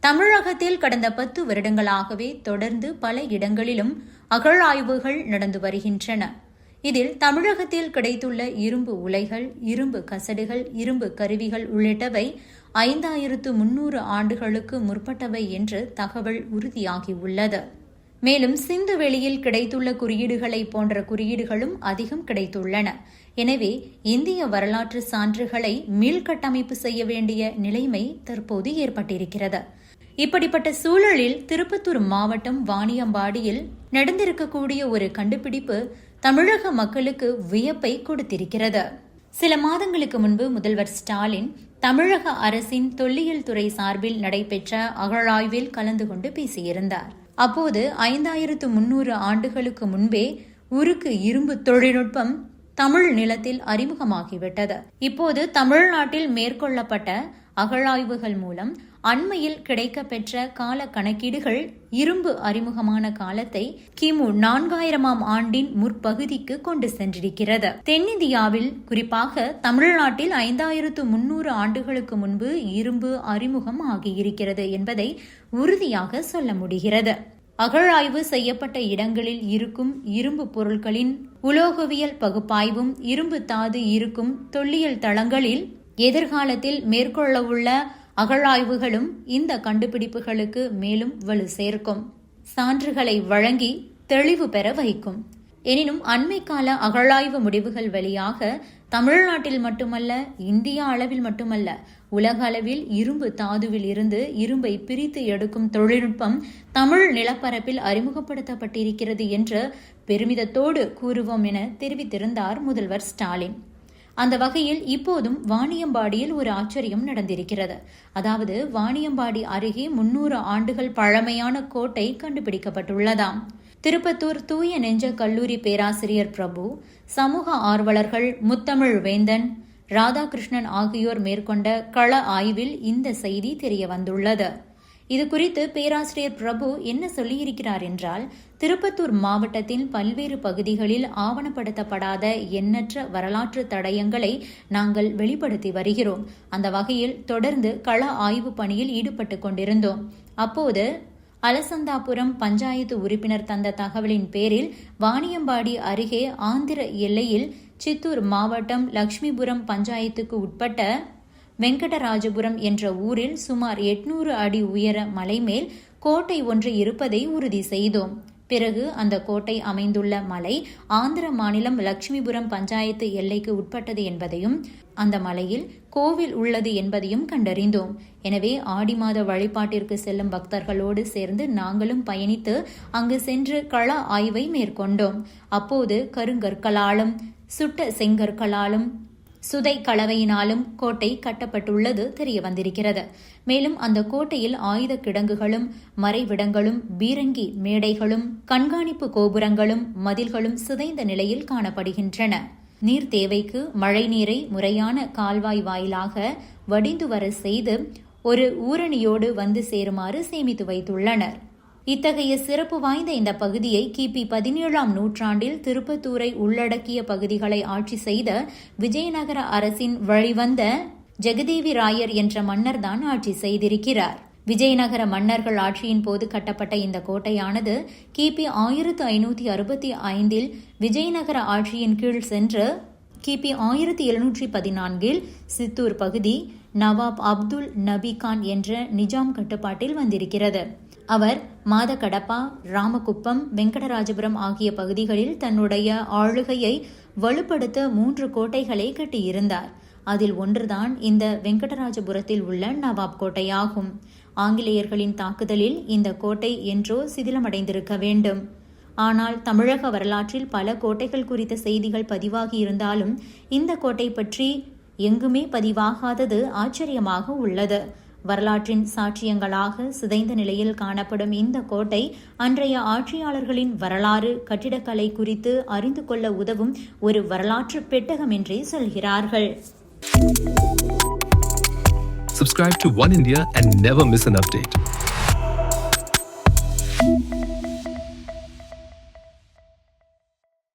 தமிழகத்தில் கடந்த பத்து வருடங்களாகவே தொடர்ந்து பல இடங்களிலும் அகழாய்வுகள் நடந்து வருகின்றன. இதில் தமிழகத்தில் கிடைத்துள்ள இரும்பு உலைகள் இரும்பு கசடுகள் இரும்பு கருவிகள் உள்ளிட்டவை ஐந்தாயிரத்து முன்னூறு ஆண்டுகளுக்கு முற்பட்டவை என்று தகவல் உறுதியாகியுள்ளது. மேலும் சிந்து வெளியில் கிடைத்துள்ள குறியீடுகளை போன்ற குறியீடுகளும் அதிகம் கிடைத்துள்ளன. எனவே இந்திய வரலாற்று சான்றுகளை மீள்கட்டமைப்பு செய்ய வேண்டிய நிலைமை தற்போது ஏற்பட்டிருக்கிறது. இப்படிப்பட்ட சூழலில் திருப்பத்தூர் மாவட்டம் வாணியம்பாடியில் நடந்திருக்கக்கூடிய ஒரு கண்டுபிடிப்பு தமிழக மக்களுக்கு வியப்பை கொடுத்திருக்கிறது. சில மாதங்களுக்கு முன்பு முதல்வர் ஸ்டாலின் தமிழக அரசின் தொல்லியல் துறை சார்பில் நடைபெற்ற அகழாய்வில் கலந்து கொண்டு பேசியிருந்தார். அப்போது ஐந்தாயிரத்து முன்னூறு ஆண்டுகளுக்கு முன்பே உருக்கு இரும்பு தொழில்நுட்பம் தமிழ் நிலத்தில் அறிமுகமாகிவிட்டது. இப்போது தமிழ்நாட்டில் மேற்கொள்ளப்பட்ட அகழாய்வுகள் மூலம் அண்மையில் கிடைக்கப்பெற்ற கால கணக்கீடுகள் இரும்பு அறிமுகமான காலத்தை கிமு நான்காயிரமாம் ஆண்டின் முற்பகுதிக்கு கொண்டு சென்றிருக்கிறது. தென்னிந்தியாவில் குறிப்பாக தமிழ்நாட்டில் ஐந்தாயிரத்து முன்னூறு ஆண்டுகளுக்கு முன்பு இரும்பு அறிமுகம் ஆகியிருக்கிறது என்பதை உறுதியாக சொல்ல முடிகிறது. அகழாய்வு செய்யப்பட்ட இடங்களில் இருக்கும் இரும்பு பொருட்களின் உலோகவியல் பகுப்பாய்வும் இரும்பு தாது இருக்கும் தொல்லியல் தளங்களில் எதிர்காலத்தில் மேற்கொள்ளவுள்ள அகழாய்வுகளும் இந்த கண்டுபிடிப்புகளுக்கு மேலும் வலு சேர்க்கும். சான்றுகளை வழங்கி தெளிவு பெற வைக்கும் எனினும் அண்மை கால அகழாய்வு முடிவுகள் வழியாக தமிழ்நாட்டில் மட்டுமல்ல இந்தியா அளவில் மட்டுமல்ல உலக அளவில் இரும்பு தாதுவில் இருந்து இரும்பை பிரித்து எடுக்கும் தொழில்நுட்பம் தமிழ் நிலப்பரப்பில் அறிமுகப்படுத்தப்பட்டிருக்கிறது என்று பெருமிதத்தோடு கூறுவோம் என தெரிவித்திருந்தார் முதல்வர் ஸ்டாலின். அந்த வகையில் இப்போதும் வாணியம்பாடியில் ஒரு ஆச்சரியம் நடந்திருக்கிறது. அதாவது வாணியம்பாடி அருகே முன்னூறு ஆண்டுகள் பழமையான கோட்டை கண்டுபிடிக்கப்பட்டுள்ளதாம். திருப்பத்தூர் தூய நெஞ்ச கல்லூரி பேராசிரியர் பிரபு சமூக ஆர்வலர்கள் முத்தமிழ் வேந்தன் ராதாகிருஷ்ணன் ஆகியோர் மேற்கொண்ட கள ஆய்வில் இந்த செய்தி தெரிய வந்துள்ளது. இது குறித்து பேராசிரியர் பிரபு என்ன சொல்லியிருக்கிறார் என்றால் திருப்பத்தூர் மாவட்டத்தின் பல்வேறு பகுதிகளில் ஆவணப்படுத்தப்படாத எண்ணற்ற வரலாற்று தடயங்களை நாங்கள் வெளிப்படுத்தி வருகிறோம். அந்த வகையில் தொடர்ந்து கள ஆய்வு பணியில் ஈடுபட்டு கொண்டிருந்தோம். அப்போது அலசந்தாபுரம் பஞ்சாயத்து உறுப்பினர் தந்த தகவலின் பேரில் வாணியம்பாடி அருகே ஆந்திர எல்லையில் சித்தூர் மாவட்டம் லட்சுமிபுரம் பஞ்சாயத்துக்கு உட்பட்ட வெங்கடராஜபுரம் என்ற ஊரில் சுமார் எட்நூறு அடி உயர மலைமேல் கோட்டை ஒன்று இருப்பதை உறுதி செய்தோம். பிறகு அந்த கோட்டை அமைந்துள்ள மலை ஆந்திர மாநிலம் லட்சுமிபுரம் பஞ்சாயத்து எல்லைக்கு உட்பட்டது என்பதையும் அந்த மலையில் கோவில் உள்ளது என்பதையும் கண்டறிந்தோம். எனவே ஆடி மாத வழிபாட்டிற்கு செல்லும் பக்தர்களோடு சேர்ந்து நாங்களும் பயணித்து அங்கு சென்று கள ஆய்வை மேற்கொண்டோம். அப்போது கருங்கற்களாலும் சுட்ட செங்கற்களாலும் சுதை கலவையினாலும் கோட்டை கட்டப்பட்டுள்ளது தெரிய வந்திருக்கிறது மேலும் அந்த கோட்டையில் ஆயுத கிடங்குகளும் மறைவிடங்களும் பீரங்கி மேடைகளும் கண்காணிப்பு கோபுரங்களும் மதில்களும் சிதைந்த நிலையில் காணப்படுகின்றன. நீர் தேவைக்கு மழை நீரை முறையான கால்வாய் வாயிலாக வடிந்து வர செய்து ஒரு ஊரணியோடு வந்து சேருமாறு சேமித்து வைத்துள்ளனர். இத்தகைய சிறப்பு வாய்ந்த இந்த பகுதியை கிபி பதினேழாம் நூற்றாண்டில் திருப்பத்தூரை உள்ளடக்கிய பகுதிகளை ஆட்சி செய்த விஜயநகர அரசின் வழிவந்த ஜெகதேவி ராயர் என்ற மன்னர் தான் ஆட்சி செய்திருக்கிறார். விஜயநகர மன்னர்கள் ஆட்சியின் போது கட்டப்பட்ட இந்த கோட்டையானது கிபி ஆயிரத்து ஐநூற்றி அறுபத்தி ஐந்தில் விஜயநகர ஆட்சியின் கீழ் சென்று கிபி ஆயிரத்தி எழுநூற்றி பதினான்கில் சித்தூர் பகுதி நவாப் அப்துல் நபி கான் என்ற நிஜாம் கட்டுப்பாட்டில் வந்திருக்கிறது. அவர் மாதகடப்பா ராமகுப்பம் வெங்கடராஜபுரம் ஆகிய பகுதிகளில் தன்னுடைய ஆளுகையை வலுப்படுத்த மூன்று கோட்டைகளை கட்டியிருந்தார். அதில் ஒன்றுதான் இந்த வெங்கடராஜபுரத்தில் உள்ள நவாப் கோட்டையாகும். ஆங்கிலேயர்களின் தாக்குதலில் இந்த கோட்டை என்றோ சிதிலமடைந்திருக்க வேண்டும். ஆனால் தமிழக வரலாற்றில் பல கோட்டைகள் குறித்த செய்திகள் பதிவாகி இருந்தாலும் இந்த கோட்டை பற்றி எங்குமே பதிவாகாதது ஆச்சரியமாக உள்ளது வரலாற்றின் சாட்சியங்களாக சிதைந்த நிலையில் காணப்படும் இந்த கோட்டை அன்றைய ஆட்சியாளர்களின் வரலாறு கட்டிடக்கலை குறித்து அறிந்து கொள்ள உதவும் ஒரு வரலாற்று பெட்டகம் என்றே சொல்கிறார்கள் Subscribe to One India and never miss an update.